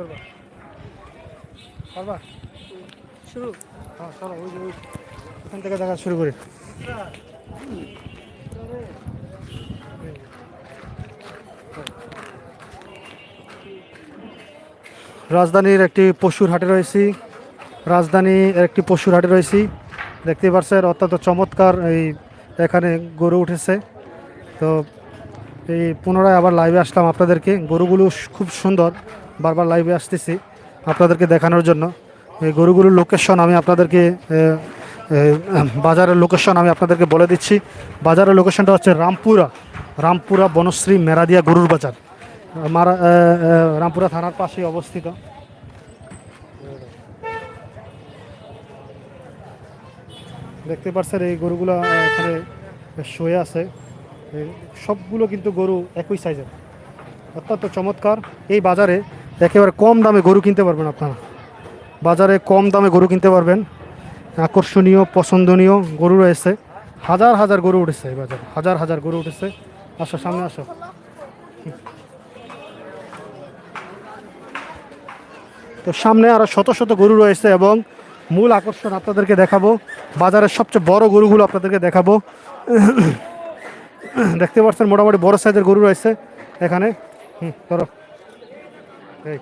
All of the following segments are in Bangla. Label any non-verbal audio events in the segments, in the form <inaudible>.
পারবা? শুরু। হ্যাঁ চলো ওই ওই ওখান থেকে দেখা শুরু করি। রাজধানীর একটি পশুর হাটে রয়েছি। রাজধানীর একটি পশুর হাটে রয়েছি। দেখতে পাচ্ছেন অত্যন্ত চমৎকার এই এখানে গরু উঠেছে। তো এই পুনরায় আবার লাইভে আসলাম আপনাদেরকে। গরুগুলো খুব সুন্দর। বারবার লাইভে আসতেছি আপনাদেরকে দেখানোর জন্য। এই গরুগুলোর লোকেশন আমি আপনাদেরকে বাজারের লোকেশন আমি আপনাদেরকে বলে দিচ্ছি। বাজারের লোকেশনটা হচ্ছে রামপুরা রামপুরা বনশ্রী মেরাদিয়া গরুর বাজার। মারা রামপুরা থানার পাশেই অবস্থিত। দেখতে পাচ্ছেন এই গরুগুলো এখানে শুয়ে আছে। সবগুলো কিন্তু গরু একই সাইজের অত্যন্ত চমৎকার। এই বাজারে একেবারে কম দামে গরু কিনতে পারবেন আপনারা। বাজারে কম দামে গরু কিনতে পারবেন। আকর্ষণীয়, পছন্দনীয় গরু রয়েছে। হাজার হাজার গরু উঠেছে এই বাজারে। হাজার হাজার গরু উঠেছে। আসো, সামনে আসো। তো সামনে আরও শত শত গরু রয়েছে এবং মূল আকর্ষণ আপনাদেরকে দেখাবো। বাজারের সবচেয়ে বড় গরুগুলো আপনাদেরকে দেখাবো। দেখতে পাচ্ছেন মোটামুটি বড় সাইজের গরু রয়েছে এখানে। হুম, ধরো। এই,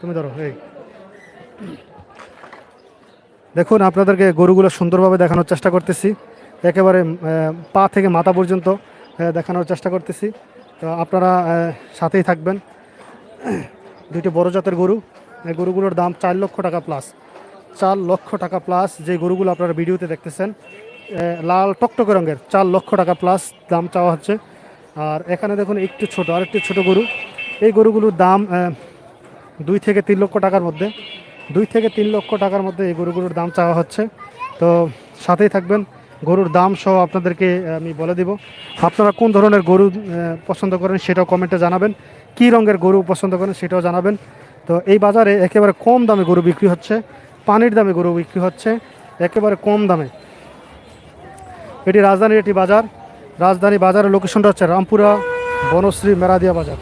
তুমি ধরো, এই। দেখুন, আপনাদেরকে গরুগুলো সুন্দরভাবে দেখানোর চেষ্টা করতেছি। একেবারে পা থেকে মাথা পর্যন্ত দেখানোর চেষ্টা করতেছি। তো আপনারা সাথেই থাকবেন। দুইটি বড় জাতের গরু। এই গরুগুলোর দাম চার লক্ষ টাকা প্লাস চার লক্ষ টাকা প্লাস যে গরুগুলো আপনারা ভিডিওতে দেখতেছেন লাল টকটকে রঙের, চার লক্ষ টাকা প্লাস দাম চাওয়া হচ্ছে। আর এখানে দেখুন, একটু ছোট, আরেকটি ছোটো গরু। এই গরুগুলোর দাম দুই থেকে তিন লক্ষ টাকার মধ্যে, দুই থেকে তিন লক্ষ টাকার মধ্যে এই গরুগুলোর দাম চাওয়া হচ্ছে। তো সাথেই থাকবেন, গরুর দাম সহ আপনাদেরকে আমি বলে দিব। আপনারা কোন ধরনের গরু পছন্দ করেন সেটাও কমেন্টে জানাবেন। কী রঙের গরু পছন্দ করেন সেটাও জানাবেন। তো এই বাজারে একেবারে কম দামে গরু বিক্রি হচ্ছে, পানির দামে গরু বিক্রি হচ্ছে, একেবারে কম দামে। এটি রাজধানীর একটি বাজার। রাজধানী বাজারের লোকেশনটা হচ্ছে রামপুরা বনশ্রী মেরাদিয়া বাজার।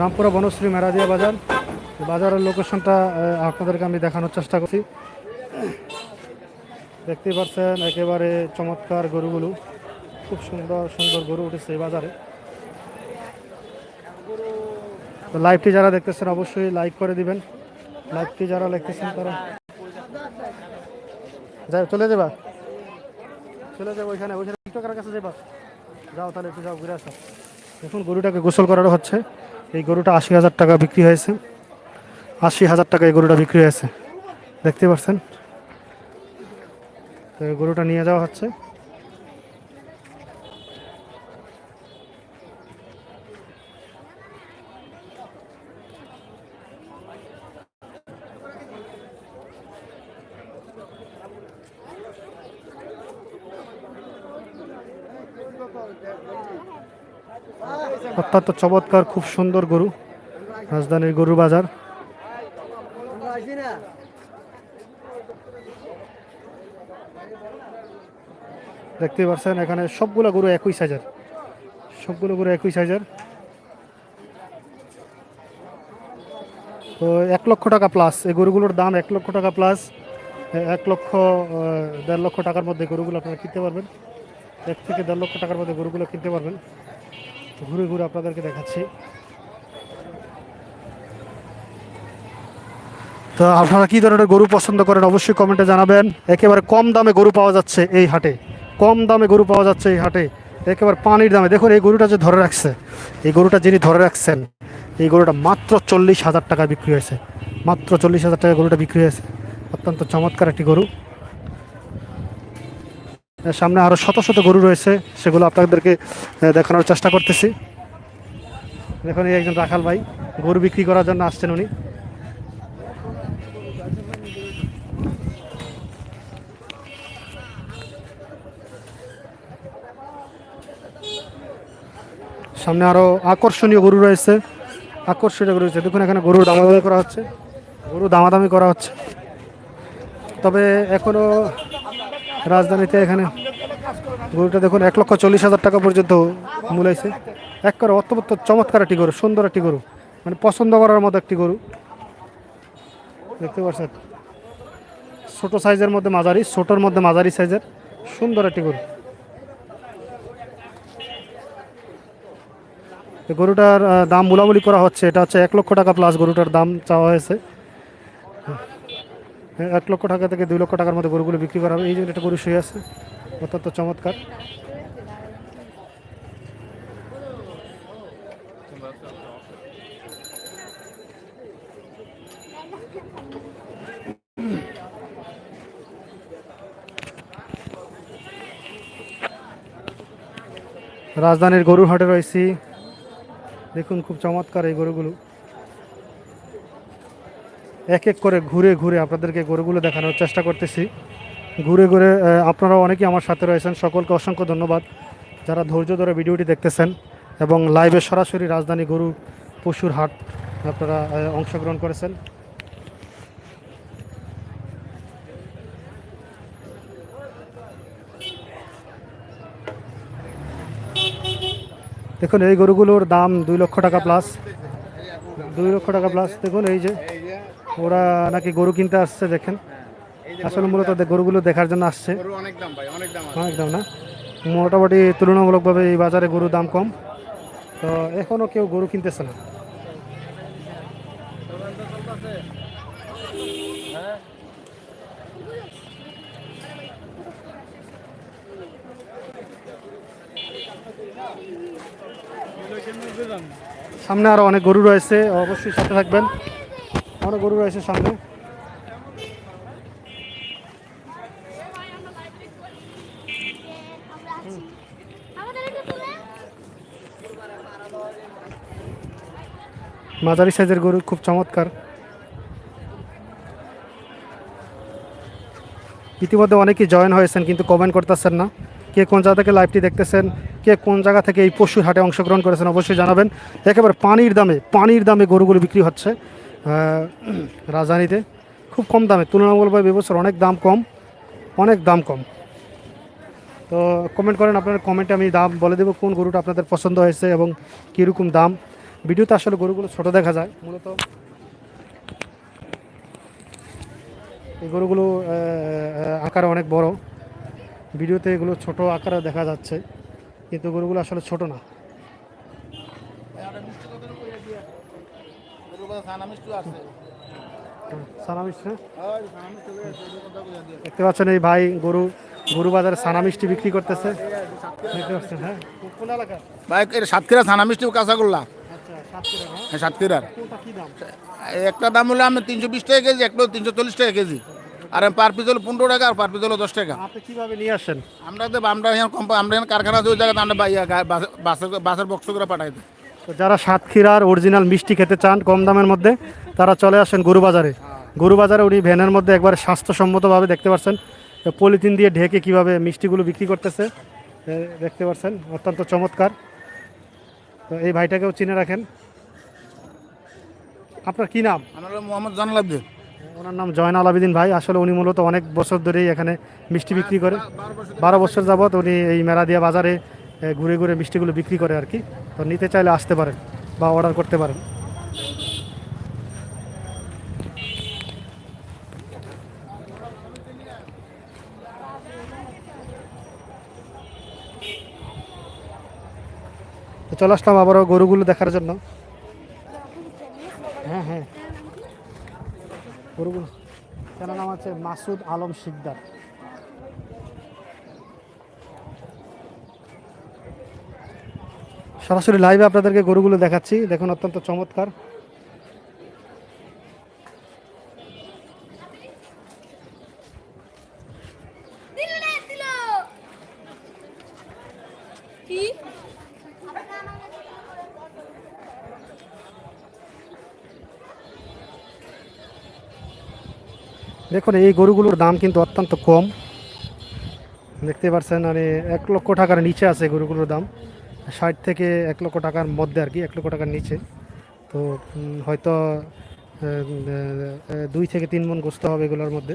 রামপুরা বনশ্রী মেরাদিয়া বাজার। বাজারের লোকেশনটা আপনাদেরকে আমি দেখানোর চেষ্টা করছি। দেখতেই পাচ্ছেন একেবারে চমৎকার গরুগুলো। খুব সুন্দর সুন্দর গরু উঠেছে এই বাজারে। তো লাইভটি যারা দেখতেছেন, অবশ্যই লাইক করে দিবেন। লাইভটি যারা দেখতেছেন, তারা যাই চলে যাবা। চলে যাব ওইখানে ওইখানে টিকটকের কাছে যাবা। যাও তাহলে একটু যাও, ঘুরে আসো। দেখুন, গরুটাকে গোসল করানো হচ্ছে। এই গরুটা আশি হাজার টাকা বিক্রি হয়েছে। আশি হাজার টাকায় গরুটা বিক্রি হয়েছে। দেখতে পাচ্ছেন? গরুটা নিয়ে যাওয়া হচ্ছে। অত্যন্ত চমৎকার, খুব সুন্দর গরু, রাজধানীর গরু বাজার দেখতে পাচ্ছেন এখানে সবগুলো গরু একই সাইজের সবগুলো গরু একই সাইজের তো এক লক্ষ টাকা প্লাস এই গরুগুলোর দাম এক লক্ষ টাকা প্লাস এক লক্ষ দেড় লক্ষ টাকার মধ্যে গরুগুলো আপনারা কিনতে পারবেন। এক থেকে দেড় লক্ষ টাকার মধ্যে গরুগুলো কিনতে পারবেন। ঘুরে ঘুরে আপনাদেরকে দেখাচ্ছি। তো আপনারা কী ধরনের গরু পছন্দ করেন অবশ্যই কমেন্টে জানাবেন। একেবারে কম দামে গরু পাওয়া যাচ্ছে এই হাটে। কম দামে গরু পাওয়া যাচ্ছে এই হাটে। একেবারে পানির দামে। দেখুন, এই গরুটা যে ধরে রাখছে, এই গরুটা যিনি ধরে রাখছেন, এই গরুটা মাত্র চল্লিশ হাজার টাকা বিক্রি হয়েছে। মাত্র চল্লিশ হাজার টাকা গরুটা বিক্রি হয়েছে। অত্যন্ত চমৎকার একটি গরু। সামনে আরও শত শত গরু রয়েছে, সেগুলো আপনাদেরকে দেখানোর চেষ্টা করতেছি। দেখুন, এই একজন রাখাল ভাই গরু বিক্রি করার জন্য আসছেন উনি। সামনে আরও আকর্ষণীয় গরু রয়েছে। আকর্ষণীয় গরু রয়েছে। দেখুন, এখানে গরুর দামাদামি করা হচ্ছে। গরু দামাদামি করা হচ্ছে। তবে এখনও রাজধানীতে এখানে গরুটা দেখুন, এক লক্ষ চল্লিশ হাজার টাকা পর্যন্ত মূলাইছে এক করে অত্যন্ত চমৎকার একটি গরু, সুন্দর একটি গরু। মানে পছন্দ করার মতো একটি গরু। দেখতে পাচ্ছেন? ছোট সাইজের মধ্যে মাঝারি, ছোটোর মধ্যে মাঝারি সাইজের সুন্দর একটি গরু। গরুটার দাম মুলামুলি করা হচ্ছে। এটা হচ্ছে এক লক্ষ টাকা প্লাস গরুটার দাম চাওয়া হয়েছে। হ্যাঁ, এক লক্ষ টাকা থেকে দুই লক্ষ টাকার মধ্যে গরুগুলো বিক্রি করা হবে। এই জন্য একটা গরু শুয়ে আছে অত্যন্ত চমৎকার। রাজধানীর গরুর হাটে রয়েছি। দেখুন, খুব চমৎকার এই গরুগুলো। এক এক করে ঘুরে ঘুরে আপনাদেরকে গরুগুলো দেখানোর চেষ্টা করতেছি। ঘুরে ঘুরে আপনারা অনেকেই আমার সাথে রয়েছেন। সকলকে অসংখ্য ধন্যবাদ যারা ধৈর্য ধরে ভিডিওটি দেখতেছেন এবং লাইভে সরাসরি রাজধানী গরু পশুর হাট আপনারা অংশগ্রহণ করেছেন। দেখুন এই গরুগুলোর দাম দুই লক্ষ টাকা প্লাস দুই লক্ষ টাকা প্লাস দেখুন এই যে ওরা নাকি গরু কিনতে আসছে দেখেন। আসলে মূলত গরুগুলো দেখার জন্য আসছে। অনেক দাম না? মোটামুটি তুলনামূলকভাবে এই বাজারে গরুর দাম কম। তো এখনও কেউ গরু কিনতেছে না। সামনে আরও অনেক গরু রয়েছে, অবশ্যই সাথে থাকবেন। অনেক গরু রয়েছে সামনে। মাঝারি সাইজের গরু খুব চমৎকার। ইতিমধ্যে অনেকেই জয়েন হয়েছেন, কিন্তু কমেন্ট করতেছেন না। কে কোন জায়গা থেকে লাইভটি দেখতেছেন, কে কোন জায়গা থেকে এই পশুর হাটে অংশগ্রহণ করেছেন অবশ্যই জানাবেন। একেবারে পানির দামে পানির দামে গরুগুলো বিক্রি হচ্ছে রাজধানীতে। খুব কম দামে, তুলনামূলকভাবে এবছর অনেক দাম কম, অনেক দাম কম। তো কমেন্ট করেন, আপনার কমেন্টে আমি দাম বলে দেবো, কোন গরুটা আপনাদের পছন্দ হয়েছে এবং কীরকম দাম। ভিডিওতে আসলে গরুগুলো ছোট দেখা যায়, মূলত এই গরুগুলো আকারে অনেক বড়। ভিডিওতে এগুলো ছোট আকারে দেখা যাচ্ছে কিন্তু গরুগুলো আসলে ছোট না। দেখতে পাচ্ছেন এই ভাই গরু গরু বাজারে সানা মিষ্টি বিক্রি করতেছে। হ্যাঁ? ভাই এটা সাতক্ষীরা সানা মিষ্টি কাঁচা করলা আচ্ছা হ্যাঁ? হ্যাঁ সাতক্ষীরার। একটা দাম হলো আমি তিনশো বিশ টাকা কেজি একটা তিনশো চল্লিশ টাকা কেজি। আর পার পিস হলো পনেরো টাকা আর পার পিস হলো দশ টাকা। আপনি কীভাবে নিয়ে আসেন? আমরা তো আমরা এখানে কোম্পানি আমরা এখানে কারখানা ওই জায়গাতে আমরা বাসের বাসের বক্স করে পাঠাই দিই। তো যারা সাতক্ষীরার অরিজিনাল মিষ্টি খেতে চান কম দামের মধ্যে তারা চলে আসেন গরু বাজারে গরু বাজারে উনি ভ্যানের মধ্যে একবার স্বাস্থ্যসম্মতভাবে দেখতে পাচ্ছেন পলিথিন দিয়ে ঢেকে কীভাবে মিষ্টিগুলো বিক্রি করতেছে দেখতে পাচ্ছেন অত্যন্ত চমৎকার। তো এই ভাইটাকেও চিনে রাখেন। আপনার কি নাম? আমার মোহাম্মদ জানালাব্দিন ওনার নাম জয়নাল আবেদিন ভাই। আসলে উনি মূলত অনেক বছর ধরেই এখানে মিষ্টি বিক্রি করে। বারো বছর যাবৎ উনি এই মেরাদিয়া বাজারে ঘুরে ঘুরে মিষ্টিগুলো বিক্রি করে আর কি। তো নিতে চাইলে আসতে পারেন বা অর্ডার করতে পারেন। চলে আসলাম আবারও গরুগুলো দেখার জন্য হ্যাঁ হ্যাঁ গরুগুলো। তার নাম আছে মাসুদ আলম শিকদার। সরাসরি লাইভে আপনাদেরকে গরুগুলো দেখাচ্ছি। দেখুন, অত্যন্ত চমৎকার। দেখুন, এই গরুগুলোর দাম কিন্তু অত্যন্ত কম। দেখতে পাচ্ছেন মানে এক লক্ষ টাকার নিচে আছে গরুগুলোর দাম। ষাট থেকে এক লক্ষ টাকার মধ্যে আর কি, এক লক্ষ টাকার নিচে। তো হয়তো দুই থেকে তিন মন গোস্ত হবে এগুলোর মধ্যে।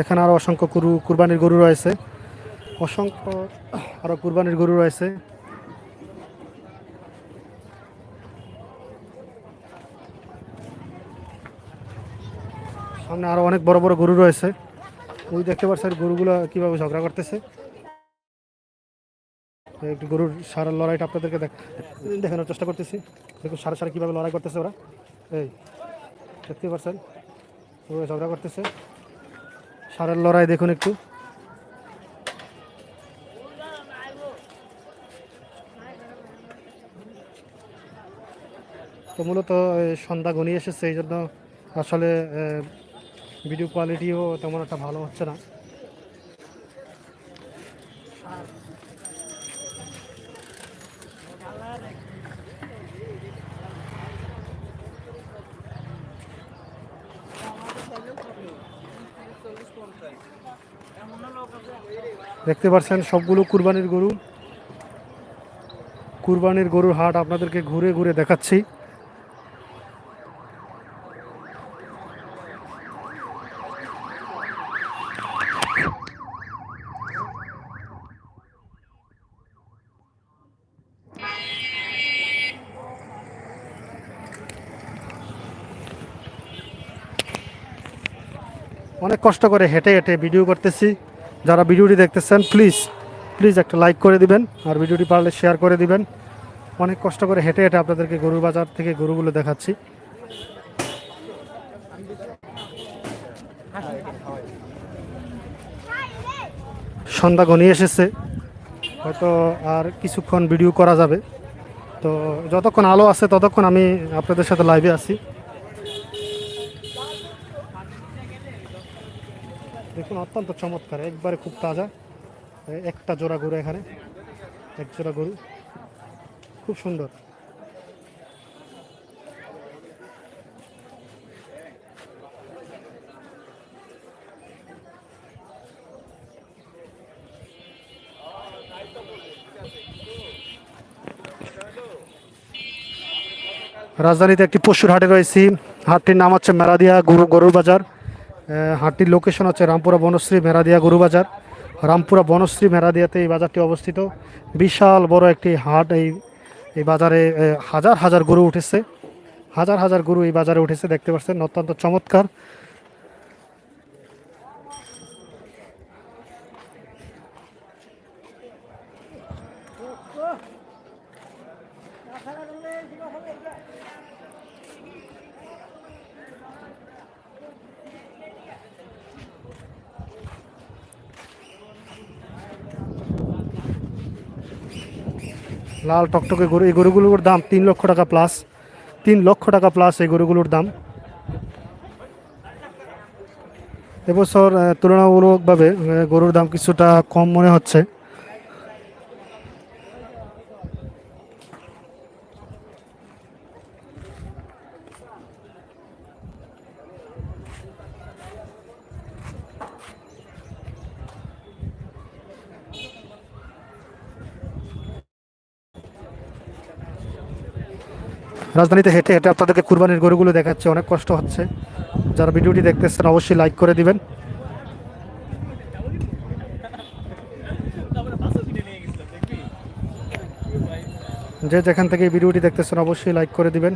এখানে আরও অসংখ্য গরু কুরবানির গরু রয়েছে। অসংখ্য আরও কুরবানির গরু রয়েছে। সামনে আরও অনেক বড় বড় গরু রয়েছে। ওই দেখতে পাচ্ছেন গরুগুলো কীভাবে ঝগড়া করতেছে। একটু গরুর সারার লড়াইটা আপনাদেরকে দেখ দেখানোর চেষ্টা করতেছি। দেখুন সারা সারা কীভাবে লড়াই করতেছে ওরা। এই, দেখতে পাচ্ছেন? ঝগড়া করতেছে। সারের লড়াই দেখুন একটু। তো মূলত সন্ধ্যা ঘনিয়ে এসেছে, এই জন্য আসলে ভিডিও কোয়ালিটিও তেমন একটা ভালো হচ্ছে না। দেখতে পাচ্ছেন সবগুলো কুরবানির গরু। কুরবানির গরুর হাট আপনাদেরকে ঘুরে ঘুরে দেখাচ্ছি। অনেক কষ্ট করে হেঁটে হেঁটে ভিডিও করতেছি। যারা ভিডিওটি দেখতেছেন প্লিজ প্লিজ একটা লাইক করে দিবেন আর ভিডিওটি পারলে শেয়ার করে দিবেন। অনেক কষ্ট করে হেঁটে হেঁটে আপনাদেরকে গরুর বাজার থেকে গরুগুলো দেখাচ্ছি। সন্ধ্যা ঘনিয়ে এসেছে, হয়তো আর কিছুক্ষণ ভিডিও করা যাবে। তো যতক্ষণ আলো আছে ততক্ষণ আমি আপনাদের সাথে লাইভে আছি। দেখুন অত্যন্ত চমৎকার, একবারে খুব তাজা। একটা জোড়া গরু এখানে, এক জোড়া গরু। খুব সুন্দর। রাজধানীতে একটি পশুর হাটে রয়েছি। হাটটির নাম হচ্ছে মেরাদিয়া গরু, গরুর বাজার। হাটটির লোকেশন হচ্ছে রামপুরা বনশ্রী মেরাদিয়া গরু বাজার রামপুরা বনশ্রী মেরাদিয়াতে এই বাজারটি অবস্থিত। বিশাল বড় একটি হাট এই এই বাজারে হাজার হাজার গরু উঠেছে। হাজার হাজার গরু এই বাজারে উঠেছে, দেখতে পাচ্ছেন, অত্যন্ত চমৎকার। লাল টকটকে গরু, এই গরুগুলোর দাম তিন লক্ষ টাকা প্লাস তিন লক্ষ টাকা প্লাস এই গরুগুলোর দাম। এবছর তুলনামূলকভাবে গরুর দাম কিছুটা কম মনে হচ্ছে। রাজধানীতে হেঁটে হেঁটে আপনাদেরকে কুরবানির গরুগুলো দেখাচ্ছে, অনেক কষ্ট হচ্ছে। যারা ভিডিওটি দেখতেছেন, অবশ্যই লাইক করে দিবেন। যে যেখান থেকে ভিডিওটি দেখতেছেন, অবশ্যই লাইক করে দিবেন।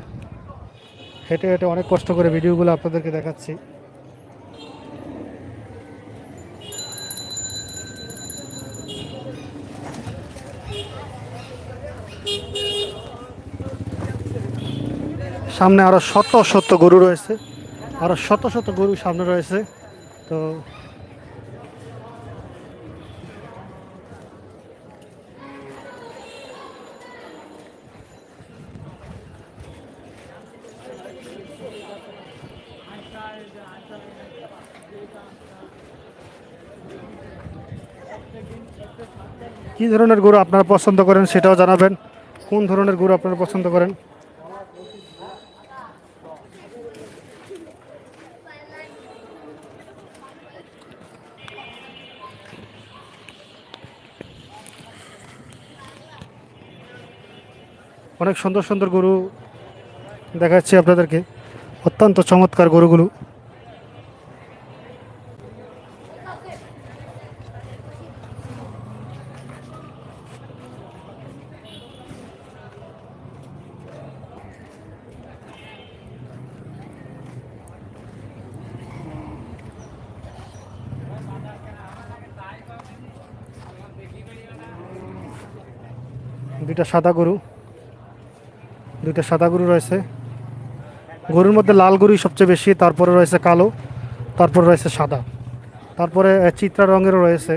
হেঁটে হেঁটে অনেক কষ্ট করে ভিডিওগুলো আপনাদেরকে দেখাচ্ছি। সামনে আরও শত শত গরু রয়েছে। আরও শত শত গরু সামনে রয়েছে। তো কি ধরনের গরু আপনারা পছন্দ করেন সেটাও জানাবেন। কোন ধরনের গরু আপনারা পছন্দ করেন? অনেক সুন্দর সুন্দর গরু দেখাচ্ছি আপনাদেরকে। অত্যন্ত চমৎকার গরুগুলো। দুইটা সাদা গরু। দুইটা সাদা গরু রয়েছে। গরুর মধ্যে লাল গরুই সবচেয়ে বেশি, তারপরে রয়েছে কালো, তারপরে রয়েছে সাদা। তারপরে চিত্রা রঙেরও রয়েছে।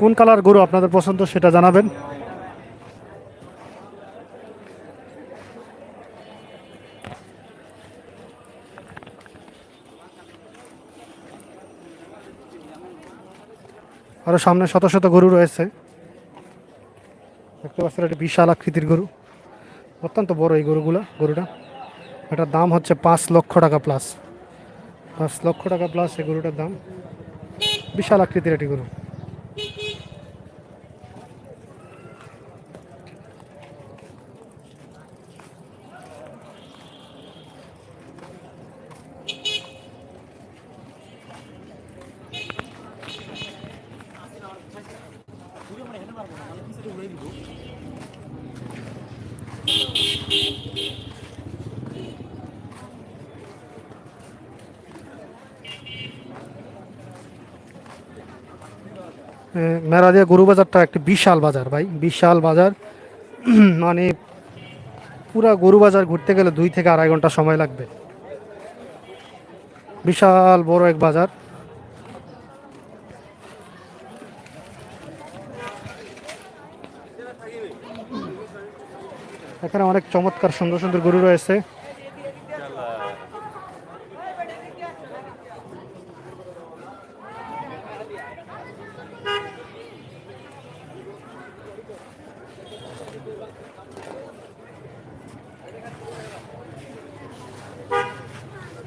কোন কালার গরু আপনাদের পছন্দ সেটা জানাবেন। আরও সামনে শত শত গরু রয়েছে। দেখতে পাচ্ছেন একটা বিশাল আকৃতির গরু। অত্যন্ত বড় এই গরুগুলো, গরুটা। এটার দাম হচ্ছে পাঁচ লক্ষ টাকা প্লাস পাঁচ লক্ষ টাকা প্লাস এই গরুটার দাম। বিশাল আকৃতির একটি গরু। মেরাদিয়া গরু বাজারটা একটি বিশাল বাজার ভাই, বিশাল বাজার। <clears throat> মানে পুরা গরু বাজার ঘুরতে গেলে দুই থেকে আড়াই ঘণ্টা সময় লাগবে। বিশাল বড় এক বাজার। এখানে অনেক চমৎকার, সুন্দর সুন্দর গরু রয়েছে।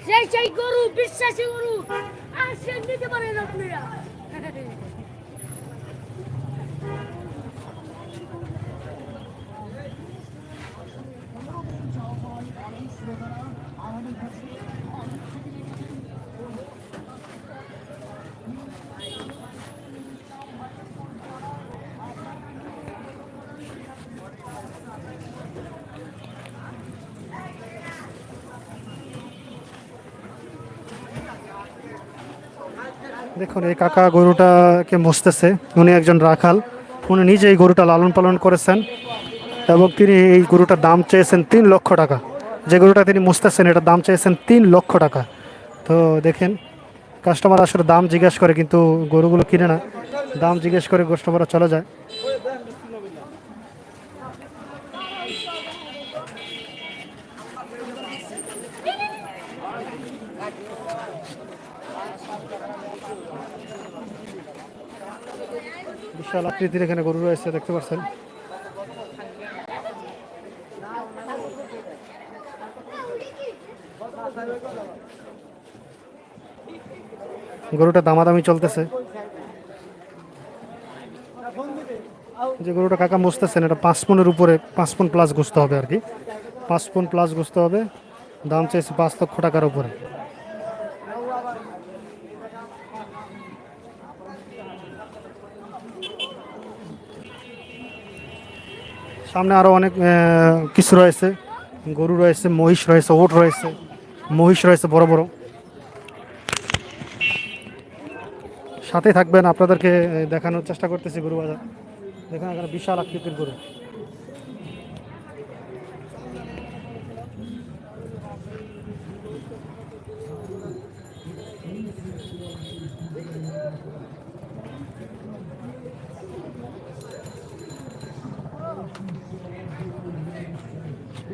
সেই সেই গরু, বিশ্বাসী গরু, আর সে নিতে পারেন আপনারা। দেখুন, এই কাকা গরুটাকে মুছতেছে। উনি একজন রাখাল। উনি নিজে এই গরুটা লালন পালন করেছেন এবং তিনি এই গরুটার দাম চেয়েছেন তিন লক্ষ টাকা। যে গরুটা তিনি মুছতেছেন, এটার দাম চেয়েছেন তিন লক্ষ টাকা। তো দেখেন কাস্টমার আসলে দাম জিজ্ঞেস করে, কিন্তু গরুগুলো কিনে না। দাম জিজ্ঞেস করে কাস্টমাররা চলে যায়। বিশাল আকৃতির এখানে গরু রয়েছে, দেখতে পাচ্ছেন। গরুটা দামাদামি চলতেছে। যে গরুটা কাকা মুছতেছেন, এটা পাঁচ পনেরো উপরে, পাঁচ পন প্লাস গুছতে হবে আর কি। পাঁচ পন প্লাস গুছতে হবে, দাম চাইছে পাঁচ লক্ষ টাকার উপরে। সামনে আরও অনেক কিছু রয়েছে। গরু রয়েছে, মহিষ রয়েছে, ওট রয়েছে, মহিষ রয়েছে বড় বড়। সাথে থাকবেন, আপনাদেরকে দেখানোর চেষ্টা করতেছি গরু বাজার দেখেন, এখানে বিশাল আকৃতির গরু।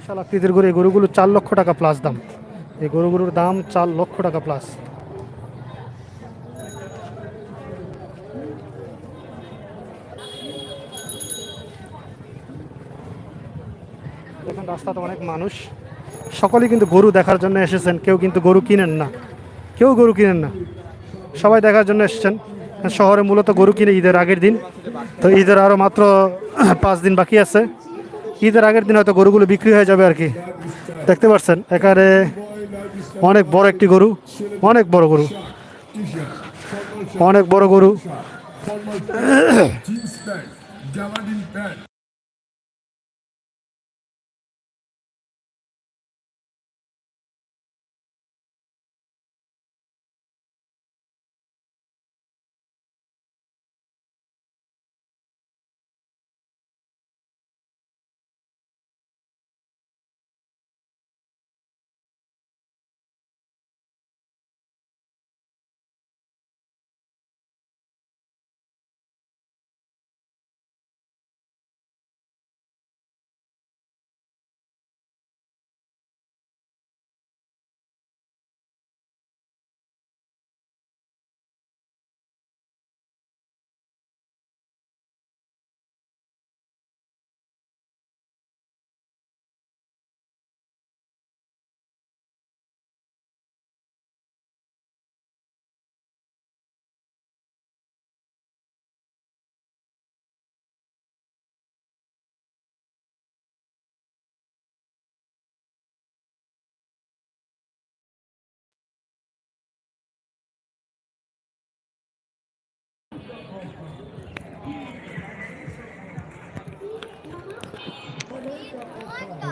বিশাল আকৃতির গরু, এই গরুগুলো চার লক্ষ টাকা প্লাস দাম। এই গরুগুলোর দাম চার লক্ষ টাকা প্লাস রাস্তাতে অনেক মানুষ। সকলেই কিন্তু গরু দেখার জন্য এসেছেন, কেউ কিন্তু গরু কিনেন না। কেউ গরু কিনেন না। সবাই দেখার জন্য এসেছেন। শহরে মূলত গরু কিনে ঈদের আগের দিন। তো ঈদের আরও মাত্র পাঁচ দিন বাকি আছে। ঈদের আগের দিন হয়তো গরুগুলো বিক্রি হয়ে যাবে আর কি। দেখতে পাচ্ছেন এখানে অনেক বড় একটি গরু, অনেক বড় গরু, অনেক বড় গরু।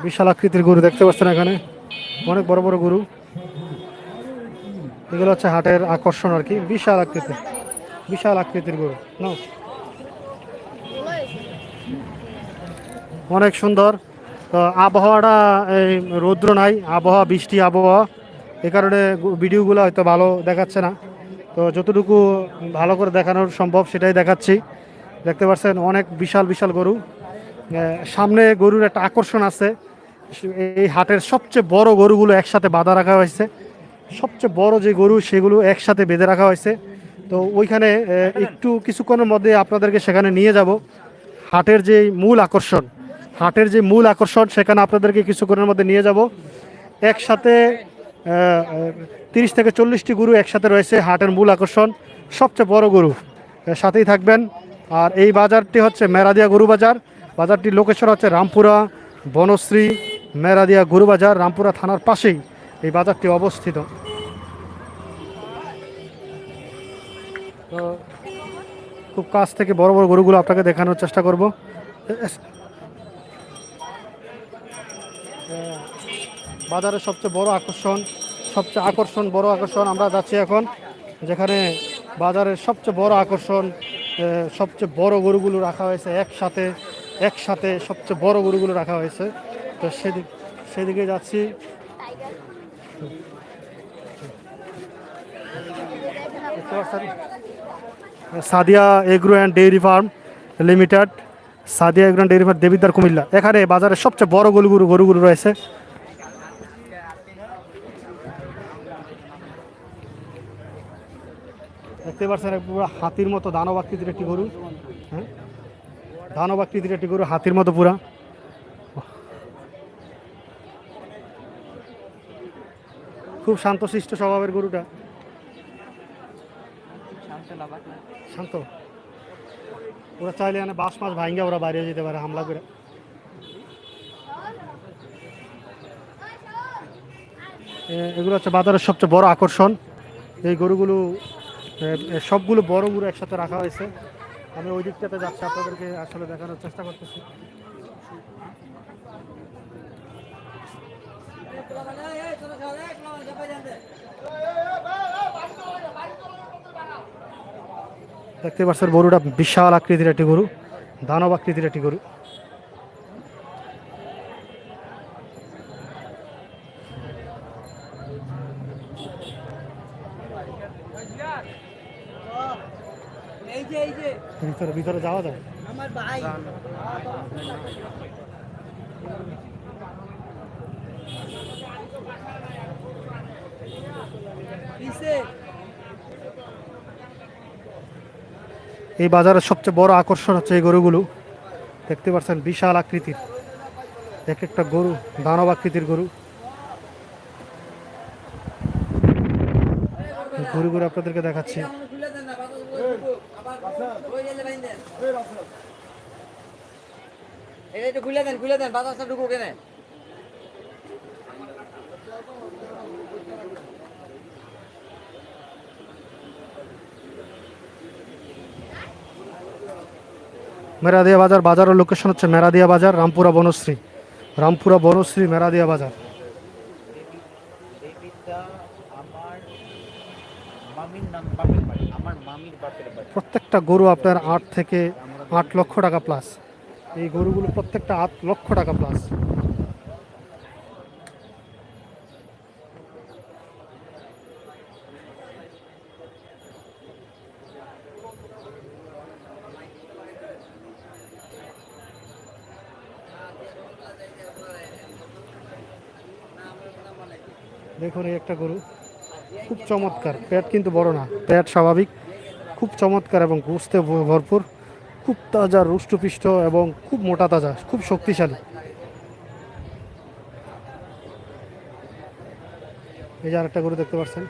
বিশাল আকৃতির গরু দেখতে পাচ্ছেন এখানে। অনেক বড় বড় গরু। এগুলো হচ্ছে হাটের আকর্ষণ আর কি। বিশাল আকৃতি। বিশাল আকৃতির গরু। নাও। অনেক সুন্দর। তো আবহাওয়াটা এই রৌদ্র নাই। আবহাওয়া, বৃষ্টি, আবহাওয়া। এ কারণে ভিডিওগুলো হয়তো ভালো দেখাচ্ছে না। তো যতটুকু ভালো করে দেখানোর সম্ভব সেটাই দেখাচ্ছি। দেখতে পাচ্ছেন অনেক বিশাল বিশাল গরু। সামনে গরুর একটা আকর্ষণ আছে। এই হাটের সবচেয়ে বড় গরুগুলো একসাথে বাঁধা রাখা হয়েছে। সবচেয়ে বড় যে গরু, সেগুলো একসাথে বেঁধে রাখা হয়েছে। তো ওইখানে একটু কিছুক্ষণের মধ্যে আপনাদেরকে সেখানে নিয়ে যাব। হাটের যে মূল আকর্ষণ, হাটের যে মূল আকর্ষণ, সেখানে আপনাদেরকে কিছুক্ষণের মধ্যে নিয়ে যাব। একসাথে তিরিশ থেকে চল্লিশটি গরু একসাথে রয়েছে হাটের মূল আকর্ষণ। সবচেয়ে বড় গরু সাথেই থাকবেন। আর এই বাজারটি হচ্ছে মেরাদিয়া গরু বাজার। বাজারটির লোকেশন হচ্ছে রামপুরা, বনশ্রী মেরাদিয়া গরু বাজার রামপুরা থানার পাশেই এই বাজারটি অবস্থিত। খুব কাছ থেকে বড় বড় গরুগুলো আপনাকে দেখানোর চেষ্টা করব। বাজারের সবচেয়ে বড় আকর্ষণ, সবচেয়ে আকর্ষণ, বড় আকর্ষণ আমরা যাচ্ছি এখন, যেখানে বাজারের সবচেয়ে বড় আকর্ষণ সবচেয়ে বড় গরুগুলো রাখা হয়েছে একসাথে। একসাথে সবচেয়ে বড় গরুগুলো রাখা হয়েছে। তো সেদিক, সেদিকে যাচ্ছি। Sadia agro and dairy farm limited. Sadia agro dairy farm Debidwar Comilla. এখানে বাজারের সবচেয়ে বড় গরুগুলো গরুগুলো রয়েছে। দেখতে পাচ্ছেন হাতির মতো দানব একটি গরু। হ্যাঁ? দানব আকৃতির একটি গরু, হাতির মতো পুরা। খুব শান্তশিষ্ট স্বভাবের গরুটা। শান্ত? ওরা চাইলে এখানে বাস মাস ভাঙ্গা ওরা বাইরে যেতে পারে, হামলা করে। এগুলো হচ্ছে বাজারের সবচেয়ে বড় আকর্ষণ। এই গরুগুলো সবগুলো বড় গরু একসাথে রাখা হয়েছে। আমি ওই দিকটাতে যাচ্ছি, আপনাদেরকে আসলে দেখানোর চেষ্টা করতেছি। দেখতে পাচ্ছেন গরুটা বিশাল আকৃতির একটি গরু, দানব আকৃতির একটি গরু এই যে এই ভিতরে ভিতরে যাওয়া যায়? আমার ভাই। এই বাজারের সবচেয়ে বড় আকর্ষণ হচ্ছে এই গরুগুলো। দেখতে পাচ্ছেন বিশাল আকৃতির। এক একটা গরু দানব আকৃতির গরু। গরুগুলো আপনাদেরকে দেখাচ্ছি খুলে দেন না বাতাস আবার ওই গেলে বাইন দেন এটা একটু খুলে দেন খুলে দেন, বাতাসটা ঢুকো মেরাদিয়া বাজার, বাজারের লোকেশন হচ্ছে মেরাদিয়া বাজার, রামপুরা বনশ্রী। রামপুরা বনশ্রী, মেরাদিয়া বাজার এই বিদ্যা আমার মামির নাম বাপের বাড়ি আমার মামির বাপের বাড়ি প্রত্যেকটা গরু আপনার আট থেকে আট লক্ষ টাকা প্লাস এই গরুগুলো প্রত্যেকটা আট লক্ষ টাকা প্লাস দেখুন এই একটা গরু। খুব চমৎকার। পেট কিন্তু বড় না। পেট স্বাভাবিক। খুব চমৎকার এবং গোস্তে ভরপুর, খুব তাজা রুষ্টপুষ্ট এবং খুব মোটা তাজা, খুব শক্তিশালী। এই যে আরেকটা গরু দেখতে পাচ্ছেন।